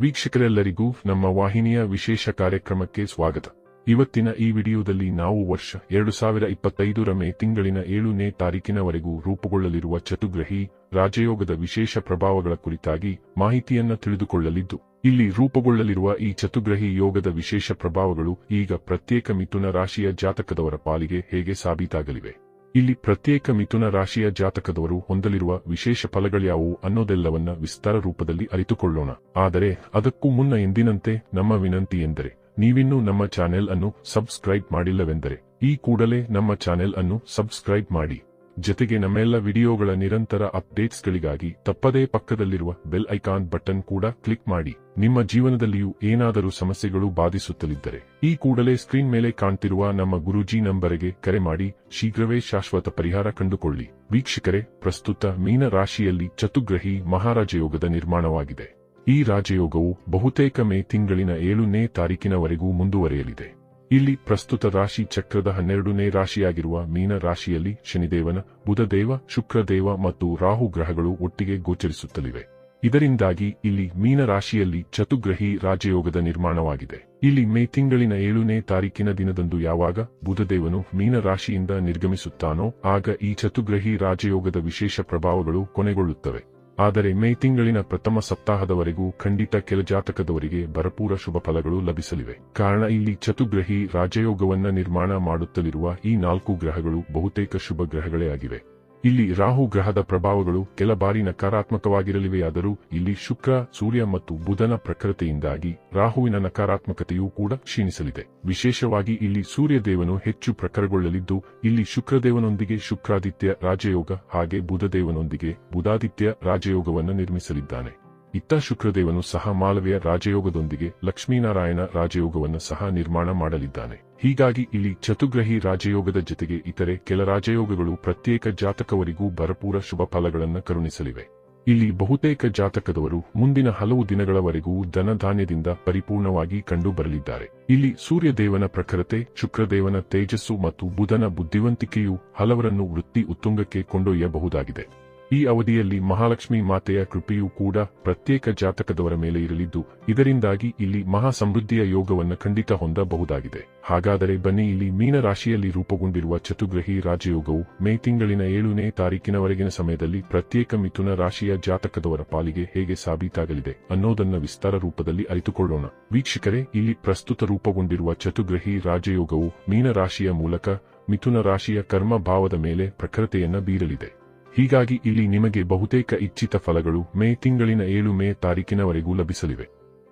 ವೀಕ್ಷಕರೆಲ್ಲರಿಗೂ ನಮ್ಮ ವಾಹಿನಿಯ ವಿಶೇಷ ಕಾರ್ಯಕ್ರಮಕ್ಕೆ ಸ್ವಾಗತ. ಇವತ್ತಿನ ಈ ವಿಡಿಯೋದಲ್ಲಿ ನಾವು ವರ್ಷ ಎರಡು ಸಾವಿರ ಇಪ್ಪತ್ತೈದರ ಮೇ ತಿಂಗಳಿನ ಏಳನೇ ತಾರೀಕಿನವರೆಗೂ ರೂಪುಗೊಳ್ಳಲಿರುವ ಚತುಗ್ರಹಿ, ರಾಜಯೋಗದ ವಿಶೇಷ ಪ್ರಭಾವಗಳ ಕುರಿತಾಗಿ ಮಾಹಿತಿಯನ್ನ ತಿಳಿದುಕೊಳ್ಳಲಿದ್ದು, ಇಲ್ಲಿ ರೂಪುಗೊಳ್ಳಲಿರುವ ಈ ಚತುಗ್ರಹಿ ಯೋಗದ ವಿಶೇಷ ಪ್ರಭಾವಗಳು ಈಗ ಪ್ರತ್ಯೇಕ ಮಿಥುನ ರಾಶಿಯ ಜಾತಕದವರ ಪಾಲಿಗೆ ಹೇಗೆ ಸಾಬೀತಾಗಲಿವೆ? ಇಲ್ಲಿ ಪ್ರತ್ಯೇಕ ಮಿಥುನ ರಾಶಿಯ ಜಾತಕದವರು ಹೊಂದಲಿರುವ ವಿಶೇಷ ಫಲಗಳ್ಯಾವು ಅನ್ನೋದೆಲ್ಲವನ್ನ ವಿಸ್ತಾರ ರೂಪದಲ್ಲಿ ಅರಿತುಕೊಳ್ಳೋಣ. ಆದರೆ ಅದಕ್ಕೂ ಮುನ್ನ ಎಂದಿನಂತೆ ನಮ್ಮ ವಿನಂತಿ ಎಂದರೆ, ನೀವಿನ್ನೂ ನಮ್ಮ ಚಾನೆಲ್ ಅನ್ನು ಸಬ್ಸ್ಕ್ರೈಬ್ ಮಾಡಿಲ್ಲವೆಂದರೆ, ಈ ಕೂಡಲೇ ನಮ್ಮ ಚಾನೆಲ್ ಅನ್ನು ಸಬ್ಸ್ಕ್ರೈಬ್ ಮಾಡಿ. ಜತೆಗೆ ನಮ್ಮೆಲ್ಲ ವಿಡಿಯೋಗಳ ನಿರಂತರ ಅಪ್ಡೇಟ್ಸ್ಗಳಿಗಾಗಿ ತಪ್ಪದೇ ಪಕ್ಕದಲ್ಲಿರುವ ಬೆಲ್ ಐಕಾನ್ ಬಟನ್ ಕೂಡ ಕ್ಲಿಕ್ ಮಾಡಿ. ನಿಮ್ಮ ಜೀವನದಲ್ಲಿಯೂ ಏನಾದರೂ ಸಮಸ್ಯೆಗಳು ಬಾಧಿಸುತ್ತಲಿದ್ದರೆ ಈ ಕೂಡಲೇ ಸ್ಕ್ರೀನ್ ಮೇಲೆ ಕಾಣ್ತಿರುವ ನಮ್ಮ ಗುರುಜಿ ನಂಬರಿಗೆ ಕರೆ ಮಾಡಿ ಶೀಘ್ರವೇ ಶಾಶ್ವತ ಪರಿಹಾರ ಕಂಡುಕೊಳ್ಳಿ. ವೀಕ್ಷಕರೇ, ಪ್ರಸ್ತುತ ಮೀನ ರಾಶಿಯಲ್ಲಿ ಚತುಗ್ರಹಿ ಮಹಾರಾಜ ಯೋಗದ ನಿರ್ಮಾಣವಾಗಿದೆ. ಈ ರಾಜಯೋಗವು ಬಹುತೇಕ ಮೇ ತಿಂಗಳಿನ ಏಳನೇ ತಾರೀಕಿನವರೆಗೂ ಮುಂದುವರಿಯಲಿದೆ. ಇಲ್ಲಿ ಪ್ರಸ್ತುತ ರಾಶಿ ಚಕ್ರದ ಹನ್ನೆರಡನೇ ರಾಶಿಯಾಗಿರುವ ಮೀನ ರಾಶಿಯಲ್ಲಿ ಶನಿದೇವನ, ಬುಧದೇವ, ಶುಕ್ರದೇವ ಮತ್ತು ರಾಹು ಗ್ರಹಗಳು ಒಟ್ಟಿಗೆ ಗೋಚರಿಸುತ್ತಲಿವೆ. ಇದರಿಂದಾಗಿ ಇಲ್ಲಿ ಮೀನ ರಾಶಿಯಲ್ಲಿ ಚತುಗ್ರಹಿ ರಾಜಯೋಗದ ನಿರ್ಮಾಣವಾಗಿದೆ. ಇಲ್ಲಿ ಮೇ ತಿಂಗಳಿನ ಏಳನೇ ತಾರೀಕಿನ ದಿನದಂದು ಯಾವಾಗ ಬುಧದೇವನು ಮೀನ ರಾಶಿಯಿಂದ ನಿರ್ಗಮಿಸುತ್ತಾನೋ, ಆಗ ಈ ಚತುಗ್ರಹಿ ರಾಜಯೋಗದ ವಿಶೇಷ ಪ್ರಭಾವಗಳು ಕೊನೆಗೊಳ್ಳುತ್ತವೆ. ಆದರೆ ಮೇ ತಿಂಗಳಿನ ಪ್ರಥಮ ಸಪ್ತಾಹದವರೆಗೂ ಖಂಡಿತ ಕೆಲ ಜಾತಕದವರಿಗೆ ಭರಪೂರ ಶುಭ ಫಲಗಳು ಲಭಿಸಲಿವೆ. ಕಾರಣ ಇಲ್ಲಿ ಚತುಗ್ರಹಿ ರಾಜಯೋಗವನ್ನ ನಿರ್ಮಾಣ ಮಾಡುತ್ತಲಿರುವ ಈ ನಾಲ್ಕು ಗ್ರಹಗಳು ಬಹುತೇಕ ಶುಭ ಗ್ರಹಗಳೇ ಆಗಿವೆ. ಇಲ್ಲಿ ರಾಹು ಗ್ರಹದ ಪ್ರಭಾವಗಳು ಕೆಲ ಬಾರಿ ನಕಾರಾತ್ಮಕವಾಗಿರಲಿವೆಯಾದರೂ ಇಲ್ಲಿ ಶುಕ್ರ, ಸೂರ್ಯ ಮತ್ತು ಬುಧನ ಪ್ರಖರತೆಯಿಂದಾಗಿ ರಾಹುವಿನ ನಕಾರಾತ್ಮಕತೆಯೂ ಕೂಡ ಕ್ಷೀಣಿಸಲಿದೆ. ವಿಶೇಷವಾಗಿ ಇಲ್ಲಿ ಸೂರ್ಯದೇವನು ಹೆಚ್ಚು ಪ್ರಖರಗೊಳ್ಳಲಿದ್ದು, ಇಲ್ಲಿ ಶುಕ್ರದೇವನೊಂದಿಗೆ ಶುಕ್ರಾದಿತ್ಯ ರಾಜಯೋಗ ಹಾಗೆ ಬುಧದೇವನೊಂದಿಗೆ ಬುಧಾದಿತ್ಯ ರಾಜಯೋಗವನ್ನು ನಿರ್ಮಿಸಲಿದ್ದಾನೆ. ಇತ್ತ ಶುಕ್ರದೇವನು ಸಹ ಮಾಳವೆಯ ರಾಜಯೋಗದೊಂದಿಗೆ ಲಕ್ಷ್ಮೀನಾರಾಯಣ ರಾಜಯೋಗವನ್ನು ಸಹ ನಿರ್ಮಾಣ ಮಾಡಲಿದ್ದಾನೆ. ಹೀಗಾಗಿ ಇಲ್ಲಿ ಚತುಗ್ರಹಿ ರಾಜಯೋಗದ ಜೊತೆಗೆ ಇತರೆ ಕೆಲ ರಾಜಯೋಗಗಳು ಪ್ರತ್ಯೇಕ ಜಾತಕವರಿಗೂ ಭರಪೂರ ಶುಭ ಫಲಗಳನ್ನು ಕರುಣಿಸಲಿವೆ. ಇಲ್ಲಿ ಬಹುತೇಕ ಜಾತಕದವರು ಮುಂದಿನ ಹಲವು ದಿನಗಳವರೆಗೂ ಧನಧಾನ್ಯದಿಂದ ಪರಿಪೂರ್ಣವಾಗಿ ಕಂಡು ಬರಲಿದ್ದಾರೆ ಇಲ್ಲಿ ಸೂರ್ಯದೇವನ ಪ್ರಖರತೆ, ಶುಕ್ರದೇವನ ತೇಜಸ್ಸು ಮತ್ತು ಬುಧನ ಬುದ್ಧಿವಂತಿಕೆಯು ಹಲವರನ್ನು ವೃತ್ತಿ ಉತ್ತುಂಗಕ್ಕೆ ಕೊಂಡೊಯ್ಯಬಹುದಾಗಿದೆ. ಈ ಅವಧಿಯಲ್ಲಿ ಮಹಾಲಕ್ಷ್ಮಿ ಮಾತೆಯ ಕೃಪೆಯೂ ಕೂಡ ಪ್ರತ್ಯೇಕ ಜಾತಕದವರ ಮೇಲೆ ಇರಲಿದ್ದು, ಇದರಿಂದಾಗಿ ಇಲ್ಲಿ ಮಹಾ ಸಮೃದ್ಧಿಯ ಯೋಗವನ್ನು ಖಂಡಿತ ಹೊಂದಬಹುದಾಗಿದೆ. ಹಾಗಾದರೆ ಬನ್ನಿ ಇಲ್ಲಿ ಮೀನ ರಾಶಿಯಲ್ಲಿ ರೂಪುಗೊಂಡಿರುವ ಚತುಗ್ರಹಿ ರಾಜಯೋಗವು ಮೇ ತಿಂಗಳಿನ ಏಳನೇ ತಾರೀಕಿನವರೆಗಿನ ಸಮಯದಲ್ಲಿ ಪ್ರತ್ಯೇಕ ಮಿಥುನ ರಾಶಿಯ ಜಾತಕದವರ ಪಾಲಿಗೆ ಹೇಗೆ ಸಾಬೀತಾಗಲಿದೆ ಅನ್ನೋದನ್ನ ವಿಸ್ತಾರ ರೂಪದಲ್ಲಿ ಅರಿತುಕೊಳ್ಳೋಣ. ವೀಕ್ಷಕರೇ, ಇಲ್ಲಿ ಪ್ರಸ್ತುತ ರೂಪುಗೊಂಡಿರುವ ಚತುಗ್ರಹಿ ರಾಜಯೋಗವು ಮೀನ ರಾಶಿಯ ಮೂಲಕ ಮಿಥುನ ರಾಶಿಯ ಕರ್ಮ ಭಾವದ ಮೇಲೆ ಪ್ರಖರತೆಯನ್ನ ಬೀರಲಿದೆ. ಹೀಗಾಗಿ ಇಲ್ಲಿ ನಿಮಗೆ ಬಹುತೇಕ ಇಚ್ಛಿತ ಫಲಗಳು ಮೇ ತಿಂಗಳಿನ ಏಳು ಮೇ ತಾರೀಕಿನವರೆಗೂ ಲಭಿಸಲಿವೆ.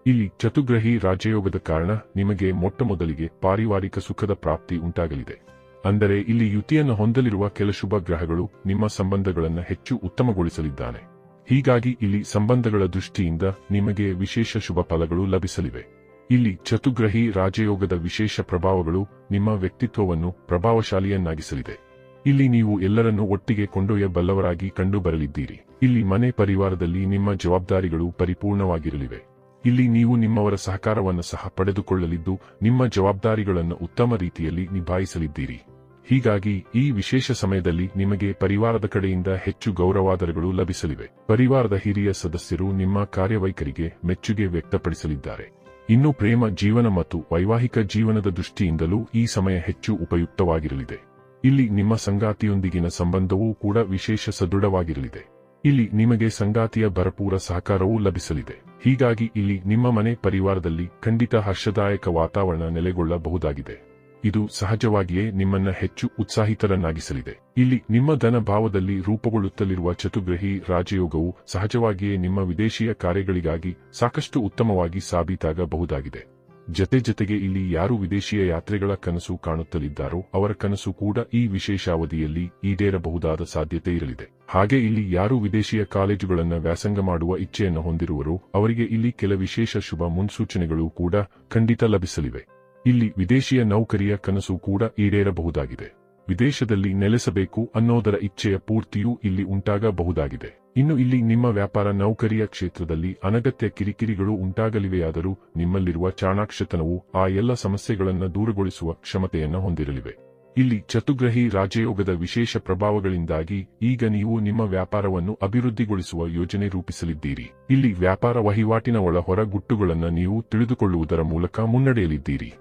ಇಲ್ಲಿ ಚತುಗ್ರಹಿ ರಾಜಯೋಗದ ಕಾರಣ ನಿಮಗೆ ಮೊಟ್ಟಮೊದಲಿಗೆ ಪಾರಿವಾರಿಕ ಸುಖದ ಪ್ರಾಪ್ತಿ ಉಂಟಾಗಲಿದೆ. ಅಂದರೆ ಇಲ್ಲಿ ಯುತಿಯನ್ನು ಹೊಂದಲಿರುವ ಕೆಲ ಶುಭ ಗ್ರಹಗಳು ನಿಮ್ಮ ಸಂಬಂಧಗಳನ್ನು ಹೆಚ್ಚು ಉತ್ತಮಗೊಳಿಸಲಿದ್ದಾನೆ. ಹೀಗಾಗಿ ಇಲ್ಲಿ ಸಂಬಂಧಗಳ ದೃಷ್ಟಿಯಿಂದ ನಿಮಗೆ ವಿಶೇಷ ಶುಭ ಫಲಗಳು ಲಭಿಸಲಿವೆ. ಇಲ್ಲಿ ಚತುಗ್ರಹಿ ರಾಜಯೋಗದ ವಿಶೇಷ ಪ್ರಭಾವಗಳು ನಿಮ್ಮ ವ್ಯಕ್ತಿತ್ವವನ್ನು ಪ್ರಭಾವಶಾಲಿಯನ್ನಾಗಿಸಲಿದೆ. ಇಲ್ಲಿ ನೀವು ಎಲ್ಲರನ್ನು ಒಟ್ಟಿಗೆ ಕೊಂಡೊಯ್ಯಬಲ್ಲವರಾಗಿ ಕಂಡುಬರಲಿದ್ದೀರಿ. ಇಲ್ಲಿ ಮನೆ ಪರಿವಾರದಲ್ಲಿ ನಿಮ್ಮ ಜವಾಬ್ದಾರಿಗಳು ಪರಿಪೂರ್ಣವಾಗಿರಲಿವೆ. ಇಲ್ಲಿ ನೀವು ನಿಮ್ಮವರ ಸಹಕಾರವನ್ನು ಸಹ ಪಡೆದುಕೊಳ್ಳಲಿದ್ದು, ನಿಮ್ಮ ಜವಾಬ್ದಾರಿಗಳನ್ನು ಉತ್ತಮ ರೀತಿಯಲ್ಲಿ ನಿಭಾಯಿಸಲಿದ್ದೀರಿ. ಹೀಗಾಗಿ, ಈ ವಿಶೇಷ ಸಮಯದಲ್ಲಿ ನಿಮಗೆ ಪರಿವಾರದ ಕಡೆಯಿಂದ ಹೆಚ್ಚು ಗೌರವಾದರಗಳು ಲಭಿಸಲಿವೆ. ಪರಿವಾರದ ಹಿರಿಯ ಸದಸ್ಯರು ನಿಮ್ಮ ಕಾರ್ಯವೈಖರಿಗೆ ಮೆಚ್ಚುಗೆ ವ್ಯಕ್ತಪಡಿಸಲಿದ್ದಾರೆ. ಇನ್ನು ಪ್ರೇಮ, ಜೀವನ ಮತ್ತು ವೈವಾಹಿಕ ಜೀವನದ ದೃಷ್ಟಿಯಿಂದಲೂ ಈ ಸಮಯ ಹೆಚ್ಚು ಉಪಯುಕ್ತವಾಗಿರಲಿದೆ. ಇಲ್ಲಿ ನಿಮ್ಮ ಸಂಗಾತಿಯೊಂದಿಗಿನ ಸಂಬಂಧವೂ ಕೂಡ ವಿಶೇಷ ಸದೃಢವಾಗಿರಲಿದೆ. ಇಲ್ಲಿ ನಿಮಗೆ ಸಂಗಾತಿಯ ಭರಪೂರ ಸಹಕಾರವೂ ಲಭಿಸಲಿದೆ. ಹೀಗಾಗಿ ಇಲ್ಲಿ ನಿಮ್ಮ ಮನೆ ಪರಿವಾರದಲ್ಲಿ ಖಂಡಿತ ಹರ್ಷದಾಯಕ ವಾತಾವರಣ ನೆಲೆಗೊಳ್ಳಬಹುದಾಗಿದೆ. ಇದು ಸಹಜವಾಗಿಯೇ ನಿಮ್ಮನ್ನ ಹೆಚ್ಚು ಉತ್ಸಾಹಿತರನ್ನಾಗಿಸಲಿದೆ. ಇಲ್ಲಿ ನಿಮ್ಮ ಧನ ಭಾವದಲ್ಲಿ ರೂಪುಗೊಳ್ಳುತ್ತಲಿರುವ ಚತುಗ್ರಹಿ ರಾಜಯೋಗವು ಸಹಜವಾಗಿಯೇ ನಿಮ್ಮ ವಿದೇಶೀಯ ಕಾರ್ಯಗಳಿಗಾಗಿ ಸಾಕಷ್ಟು ಉತ್ತಮವಾಗಿ ಸಾಬೀತಾಗಬಹುದಾಗಿದೆ. ಜತೆ ಜತೆಗೆ ಇಲ್ಲಿ ಯಾರು ವಿದೇಶೀಯ ಯಾತ್ರೆಗಳ ಕನಸು ಕಾಣುತ್ತಲಿದ್ದಾರೋ ಅವರ ಕನಸು ಕೂಡ ಈ ವಿಶೇಷ ಅವಧಿಯಲ್ಲಿ ಈಡೇರಬಹುದಾದ ಸಾಧ್ಯತೆ ಇರಲಿದೆ. ಹಾಗೆ ಇಲ್ಲಿ ಯಾರು ವಿದೇಶೀಯ ಕಾಲೇಜುಗಳನ್ನು ವ್ಯಾಸಂಗ ಮಾಡುವ ಇಚ್ಛೆಯನ್ನು ಹೊಂದಿರುವರೋ ಅವರಿಗೆ ಇಲ್ಲಿ ಕೆಲ ವಿಶೇಷ ಶುಭ ಮುನ್ಸೂಚನೆಗಳು ಕೂಡ ಖಂಡಿತ ಲಭಿಸಲಿವೆ. ಇಲ್ಲಿ ವಿದೇಶಿಯ ನೌಕರಿಯ ಕನಸು ಕೂಡ ಈಡೇರಬಹುದಾಗಿದೆ. ವಿದೇಶದಲ್ಲಿ ನೆಲೆಸಬೇಕು ಅನ್ನೋದರ ಇಚ್ಛೆಯ ಪೂರ್ತಿಯೂ ಇಲ್ಲಿ ಉಂಟಾಗಬಹುದಾಗಿದೆ. ಇನ್ನು ಇಲ್ಲಿ ನಿಮ್ಮ ವ್ಯಾಪಾರ ನೌಕರಿಯ ಕ್ಷೇತ್ರದಲ್ಲಿ ಅನಗತ್ಯ ಕಿರಿಕಿರಿಗಳು ಉಂಟಾಗಲಿವೆಯಾದರೂ ನಿಮ್ಮಲ್ಲಿರುವ ಚಾಣಾಕ್ಷತನವು ಆ ಎಲ್ಲ ಸಮಸ್ಯೆಗಳನ್ನು ದೂರಗೊಳಿಸುವ ಕ್ಷಮತೆಯನ್ನು ಹೊಂದಿರಲಿವೆ. ಇಲ್ಲಿ ಚತುಗ್ರಹಿ ರಾಜಯೋಗದ ವಿಶೇಷ ಪ್ರಭಾವಗಳಿಂದಾಗಿ ಈಗ ನೀವು ನಿಮ್ಮ ವ್ಯಾಪಾರವನ್ನು ಅಭಿವೃದ್ಧಿಗೊಳಿಸುವ ಯೋಜನೆ ರೂಪಿಸಲಿದ್ದೀರಿ. ಇಲ್ಲಿ ವ್ಯಾಪಾರ ವಹಿವಾಟಿನ ಒಳ ಹೊರ ಗುಟ್ಟುಗಳನ್ನು ನೀವು ತಿಳಿದುಕೊಳ್ಳುವುದರ ಮೂಲಕ ಮುನ್ನಡೆಯಲಿದ್ದೀರಿ.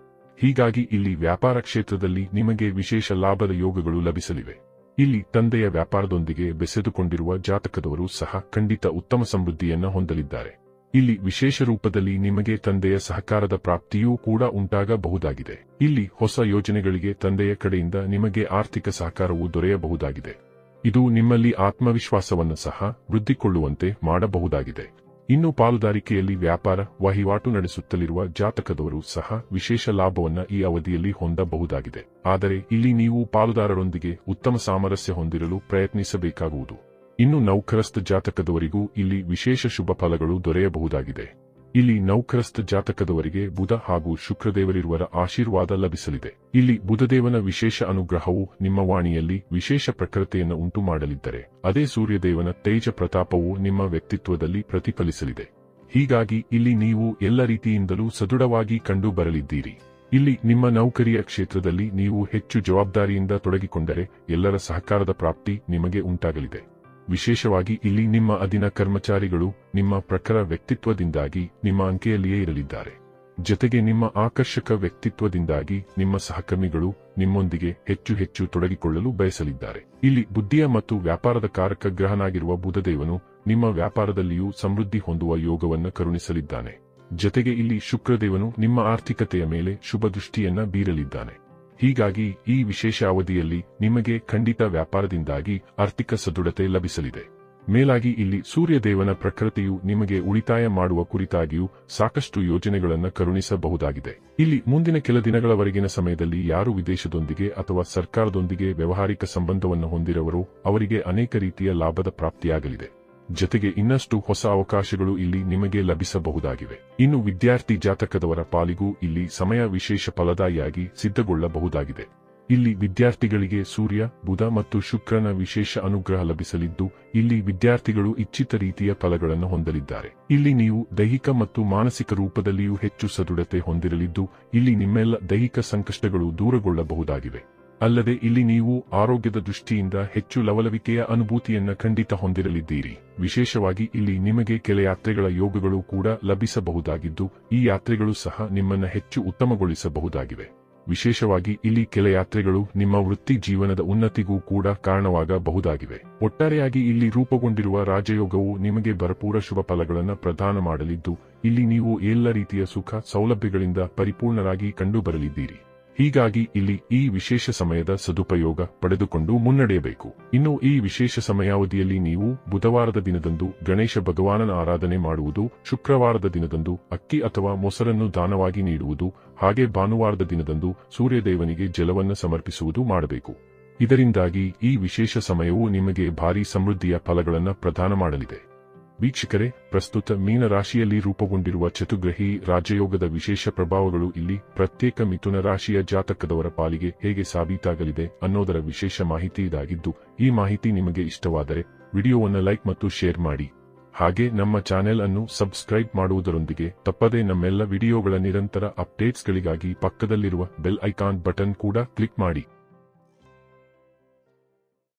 ಹೀಗಾಗಿ ಇಲ್ಲಿ ವ್ಯಾಪಾರ ಕ್ಷೇತ್ರದಲ್ಲಿ ನಿಮಗೆ ವಿಶೇಷ ಲಾಭದ ಯೋಗಗಳು ಲಭಿಸಲಿವೆ. ಇಲ್ಲಿ ತಂದೆಯ ವ್ಯಾಪಾರದೊಂದಿಗೆ ಬೆಸೆದುಕೊಂಡಿರುವ ಜಾತಕದವರು ಸಹ ಖಂಡಿತ ಉತ್ತಮ ಸಮೃದ್ಧಿಯನ್ನು ಹೊಂದಲಿದ್ದಾರೆ. ಇಲ್ಲಿ ವಿಶೇಷ ರೂಪದಲ್ಲಿ ನಿಮಗೆ ತಂದೆಯ ಸಹಕಾರದ ಪ್ರಾಪ್ತಿಯೂ ಕೂಡ ಉಂಟಾಗಬಹುದಾಗಿದೆ. ಇಲ್ಲಿ ಹೊಸ ಯೋಜನೆಗಳಿಗೆ ತಂದೆಯ ಕಡೆಯಿಂದ ನಿಮಗೆ ಆರ್ಥಿಕ ಸಹಕಾರವು ದೊರೆಯಬಹುದಾಗಿದೆ. ಇದು ನಿಮ್ಮಲ್ಲಿ ಆತ್ಮವಿಶ್ವಾಸವನ್ನು ಸಹ ವೃದ್ಧಿಕೊಳ್ಳುವಂತೆ ಮಾಡಬಹುದಾಗಿದೆ. ಇನ್ನು ಪಾಲುದಾರಿಕೆಯಲ್ಲಿ ವ್ಯಾಪಾರ, ವಹಿವಾಟು ನಡೆಸುತ್ತಲಿರುವ ಜಾತಕದವರು ಸಹ ವಿಶೇಷ ಲಾಭವನ್ನ ಈ ಅವಧಿಯಲ್ಲಿ ಹೊಂದಬಹುದಾಗಿದೆ. ಆದರೆ ಇಲ್ಲಿ ನೀವು ಪಾಲುದಾರರೊಂದಿಗೆ ಉತ್ತಮ ಸಾಮರಸ್ಯ ಹೊಂದಿರಲು ಪ್ರಯತ್ನಿಸಬೇಕಾಗುವುದು. ಇನ್ನು ನೌಕರಸ್ಥ ಜಾತಕದವರಿಗೂ ಇಲ್ಲಿ ವಿಶೇಷ ಶುಭ ಫಲಗಳು ದೊರೆಯಬಹುದಾಗಿದೆ. ಇಲ್ಲಿ ನೌಕರಸ್ಥ ಜಾತಕದವರಿಗೆ ಬುಧ ಹಾಗೂ ಶುಕ್ರದೇವರಿರುವರ ಆಶೀರ್ವಾದ ಲಭಿಸಲಿದೆ. ಇಲ್ಲಿ ಬುಧದೇವನ ವಿಶೇಷ ಅನುಗ್ರಹವು ನಿಮ್ಮ ವಾಣಿಯಲ್ಲಿ ವಿಶೇಷ ಪ್ರಕೃತಿಯನ್ನು ಉಂಟು ಮಾಡಲಿದ್ದರೆ ಅದೇ ಸೂರ್ಯದೇವನ ತೇಜ ಪ್ರತಾಪವು ನಿಮ್ಮ ವ್ಯಕ್ತಿತ್ವದಲ್ಲಿ ಪ್ರತಿಫಲಿಸಲಿದೆ. ಹೀಗಾಗಿ ಇಲ್ಲಿ ನೀವು ಎಲ್ಲ ರೀತಿಯಿಂದಲೂ ಸದೃಢವಾಗಿ ಕಂಡು ಬರಲಿದ್ದೀರಿ. ಇಲ್ಲಿ ನಿಮ್ಮ ನೌಕರಿಯ ಕ್ಷೇತ್ರದಲ್ಲಿ ನೀವು ಹೆಚ್ಚು ಜವಾಬ್ದಾರಿಯಿಂದ ತೊಡಗಿಕೊಂಡರೆ ಎಲ್ಲರ ಸಹಕಾರದ ಪ್ರಾಪ್ತಿ ನಿಮಗೆ ಉಂಟಾಗಲಿದೆ. ವಿಶೇಷವಾಗಿ ಇಲ್ಲಿ ನಿಮ್ಮ ಅಧೀನ ಕರ್ಮಚಾರಿಗಳು, ನಿಮ್ಮ ಪ್ರಖರ ವ್ಯಕ್ತಿತ್ವದಿಂದಾಗಿ ನಿಮ್ಮ ಅಂಕೆಯಲ್ಲಿಯೇ ಇರಲಿದ್ದಾರೆ. ಜೊತೆಗೆ ನಿಮ್ಮ ಆಕರ್ಷಕ ವ್ಯಕ್ತಿತ್ವದಿಂದಾಗಿ ನಿಮ್ಮ ಸಹಕರ್ಮಿಗಳು ನಿಮ್ಮೊಂದಿಗೆ ಹೆಚ್ಚು ಹೆಚ್ಚು ತೊಡಗಿಕೊಳ್ಳಲು ಬಯಸಲಿದ್ದಾರೆ. ಇಲ್ಲಿ ಬುದ್ಧಿಯ ಮತ್ತು ವ್ಯಾಪಾರದ ಕಾರಕ ಗ್ರಹನಾಗಿರುವ ಬುಧದೇವನು ನಿಮ್ಮ ವ್ಯಾಪಾರದಲ್ಲಿಯೂ ಸಮೃದ್ಧಿ ಹೊಂದುವ ಯೋಗವನ್ನು ಕರುಣಿಸಲಿದ್ದಾನೆ. ಜೊತೆಗೆ ಇಲ್ಲಿ ಶುಕ್ರದೇವನು ನಿಮ್ಮ ಆರ್ಥಿಕತೆಯ ಮೇಲೆ ಶುಭ ದೃಷ್ಟಿಯನ್ನ ಬೀರಲಿದ್ದಾನೆ. ಹೀಗಾಗಿ ಈ ವಿಶೇಷ ಅವಧಿಯಲ್ಲಿ ನಿಮಗೆ ಖಂಡಿತ ವ್ಯಾಪಾರದಿಂದಾಗಿ ಆರ್ಥಿಕ ಸದೃಢತೆ ಲಭಿಸಲಿದೆ. ಮೇಲಾಗಿ ಇಲ್ಲಿ ಸೂರ್ಯದೇವನ ಪ್ರಕೃತಿಯು ನಿಮಗೆ ಉಳಿತಾಯ ಮಾಡುವ ಕುರಿತಾಗಿಯೂ ಸಾಕಷ್ಟು ಯೋಜನೆಗಳನ್ನು ಕರುಣಿಸಬಹುದಾಗಿದೆ. ಇಲ್ಲಿ ಮುಂದಿನ ಕೆಲ ದಿನಗಳವರೆಗಿನ ಸಮಯದಲ್ಲಿ ಯಾರು ವಿದೇಶದೊಂದಿಗೆ ಅಥವಾ ಸರ್ಕಾರದೊಂದಿಗೆ ವ್ಯವಹಾರಿಕ ಸಂಬಂಧವನ್ನು ಹೊಂದಿರುವರೋ ಅವರಿಗೆ ಅನೇಕ ರೀತಿಯ ಲಾಭದ ಪ್ರಾಪ್ತಿಯಾಗಲಿದೆ. ಜೊತೆಗೆ ಇನ್ನಷ್ಟು ಹೊಸ ಅವಕಾಶಗಳು ಇಲ್ಲಿ ನಿಮಗೆ ಲಭಿಸಬಹುದಾಗಿವೆ. ಇನ್ನು ವಿದ್ಯಾರ್ಥಿ ಜಾತಕದವರ ಪಾಲಿಗೂ ಇಲ್ಲಿ ಸಮಯ ವಿಶೇಷ ಫಲದಾಯಿಯಾಗಿ ಸಿದ್ಧಗೊಳ್ಳಬಹುದಾಗಿದೆ. ಇಲ್ಲಿ ವಿದ್ಯಾರ್ಥಿಗಳಿಗೆ ಸೂರ್ಯ, ಬುಧ ಮತ್ತು ಶುಕ್ರನ ವಿಶೇಷ ಅನುಗ್ರಹ ಲಭಿಸಲಿದ್ದು, ಇಲ್ಲಿ ವಿದ್ಯಾರ್ಥಿಗಳು ಇಚ್ಛಿತ ರೀತಿಯ ಫಲಗಳನ್ನು ಹೊಂದಲಿದ್ದಾರೆ. ಇಲ್ಲಿ ನೀವು ದೈಹಿಕ ಮತ್ತು ಮಾನಸಿಕ ರೂಪದಲ್ಲಿಯೂ ಹೆಚ್ಚು ಸದೃಢತೆ ಹೊಂದಿರಲಿದ್ದು, ಇಲ್ಲಿ ನಿಮ್ಮೆಲ್ಲ ದೈಹಿಕ ಸಂಕಷ್ಟಗಳು ದೂರಗೊಳ್ಳಬಹುದಾಗಿವೆ. ಅಲ್ಲದೆ ಇಲ್ಲಿ ನೀವು ಆರೋಗ್ಯದ ದೃಷ್ಟಿಯಿಂದ ಹೆಚ್ಚು ಲವಲವಿಕೆಯ ಅನುಭೂತಿಯನ್ನ ಖಂಡಿತ ಹೊಂದಿರಲಿದ್ದೀರಿ. ವಿಶೇಷವಾಗಿ ಇಲ್ಲಿ ನಿಮಗೆ ಕೆಲ ಯಾತ್ರೆಗಳ ಯೋಗಗಳು ಕೂಡ ಲಭಿಸಬಹುದಾಗಿದ್ದು, ಈ ಯಾತ್ರೆಗಳು ಸಹ ನಿಮ್ಮನ್ನ ಹೆಚ್ಚು ಉತ್ತಮಗೊಳಿಸಬಹುದಾಗಿವೆ. ವಿಶೇಷವಾಗಿ ಇಲ್ಲಿ ಕೆಲ ಯಾತ್ರೆಗಳು ನಿಮ್ಮ ವೃತ್ತಿ ಜೀವನದ ಉನ್ನತಿಗೂ ಕೂಡ ಕಾರಣವಾಗಬಹುದಾಗಿವೆ. ಒಟ್ಟಾರೆಯಾಗಿ ಇಲ್ಲಿ ರೂಪುಗೊಂಡಿರುವ ರಾಜಯೋಗವು ನಿಮಗೆ ಭರಪೂರ ಶುಭ ಫಲಗಳನ್ನು ಪ್ರದಾನ ಮಾಡಲಿದ್ದು, ಇಲ್ಲಿ ನೀವು ಎಲ್ಲ ರೀತಿಯ ಸುಖ ಸೌಲಭ್ಯಗಳಿಂದ ಪರಿಪೂರ್ಣರಾಗಿ ಕಂಡುಬರಲಿದ್ದೀರಿ. ಹೀಗಾಗಿ ಇಲ್ಲಿ ಈ ವಿಶೇಷ ಸಮಯದ ಸದುಪಯೋಗ ಪಡೆದುಕೊಂಡು ಮುನ್ನಡೆಯಬೇಕು. ಇನ್ನು ಈ ವಿಶೇಷ ಸಮಯಾವಧಿಯಲ್ಲಿ ನೀವು ಬುಧವಾರದ ದಿನದಂದು ಗಣೇಶ ಭಗವಾನನ ಆರಾಧನೆ ಮಾಡುವುದು, ಶುಕ್ರವಾರದ ದಿನದಂದು ಅಕ್ಕಿ ಅಥವಾ ಮೊಸರನ್ನು ದಾನವಾಗಿ ನೀಡುವುದು, ಹಾಗೆ ಭಾನುವಾರದ ದಿನದಂದು ಸೂರ್ಯದೇವನಿಗೆ ಜಲವನ್ನು ಸಮರ್ಪಿಸುವುದು ಮಾಡಬೇಕು. ಇದರಿಂದಾಗಿ ಈ ವಿಶೇಷ ಸಮಯವು ನಿಮಗೆ ಭಾರೀ ಸಮೃದ್ಧಿಯ ಫಲಗಳನ್ನು ಪ್ರದಾನ ಮಾಡಲಿದೆ. ವೀಕ್ಷಕರೇ, ಪ್ರಸ್ತುತ ಮೀನರಾಶಿಯಲ್ಲಿ ರೂಪುಗೊಂಡಿರುವ ಚತುಗ್ರಹಿ ರಾಜಯೋಗದ ವಿಶೇಷ ಪ್ರಭಾವಗಳು ಇಲ್ಲಿ ಪ್ರತ್ಯೇಕ ಮಿಥುನ ರಾಶಿಯ ಜಾತಕದವರ ಪಾಲಿಗೆ ಹೇಗೆ ಸಾಬೀತಾಗಲಿದೆ ಅನ್ನೋದರ ವಿಶೇಷ ಮಾಹಿತಿ ಇದಾಗಿದ್ದು, ಈ ಮಾಹಿತಿ ನಿಮಗೆ ಇಷ್ಟವಾದರೆ ವಿಡಿಯೋವನ್ನು ಲೈಕ್ ಮತ್ತು ಶೇರ್ ಮಾಡಿ. ಹಾಗೆ ನಮ್ಮ ಚಾನೆಲ್ ಅನ್ನು ಸಬ್ಸ್ಕ್ರೈಬ್ ಮಾಡುವುದರೊಂದಿಗೆ ತಪ್ಪದೇ ನಮ್ಮೆಲ್ಲ ವಿಡಿಯೋಗಳ ನಿರಂತರ ಅಪ್ಡೇಟ್ಸ್ಗಳಿಗಾಗಿ ಪಕ್ಕದಲ್ಲಿರುವ ಬೆಲ್ ಐಕಾನ್ ಬಟನ್ ಕೂಡ ಕ್ಲಿಕ್ ಮಾಡಿ.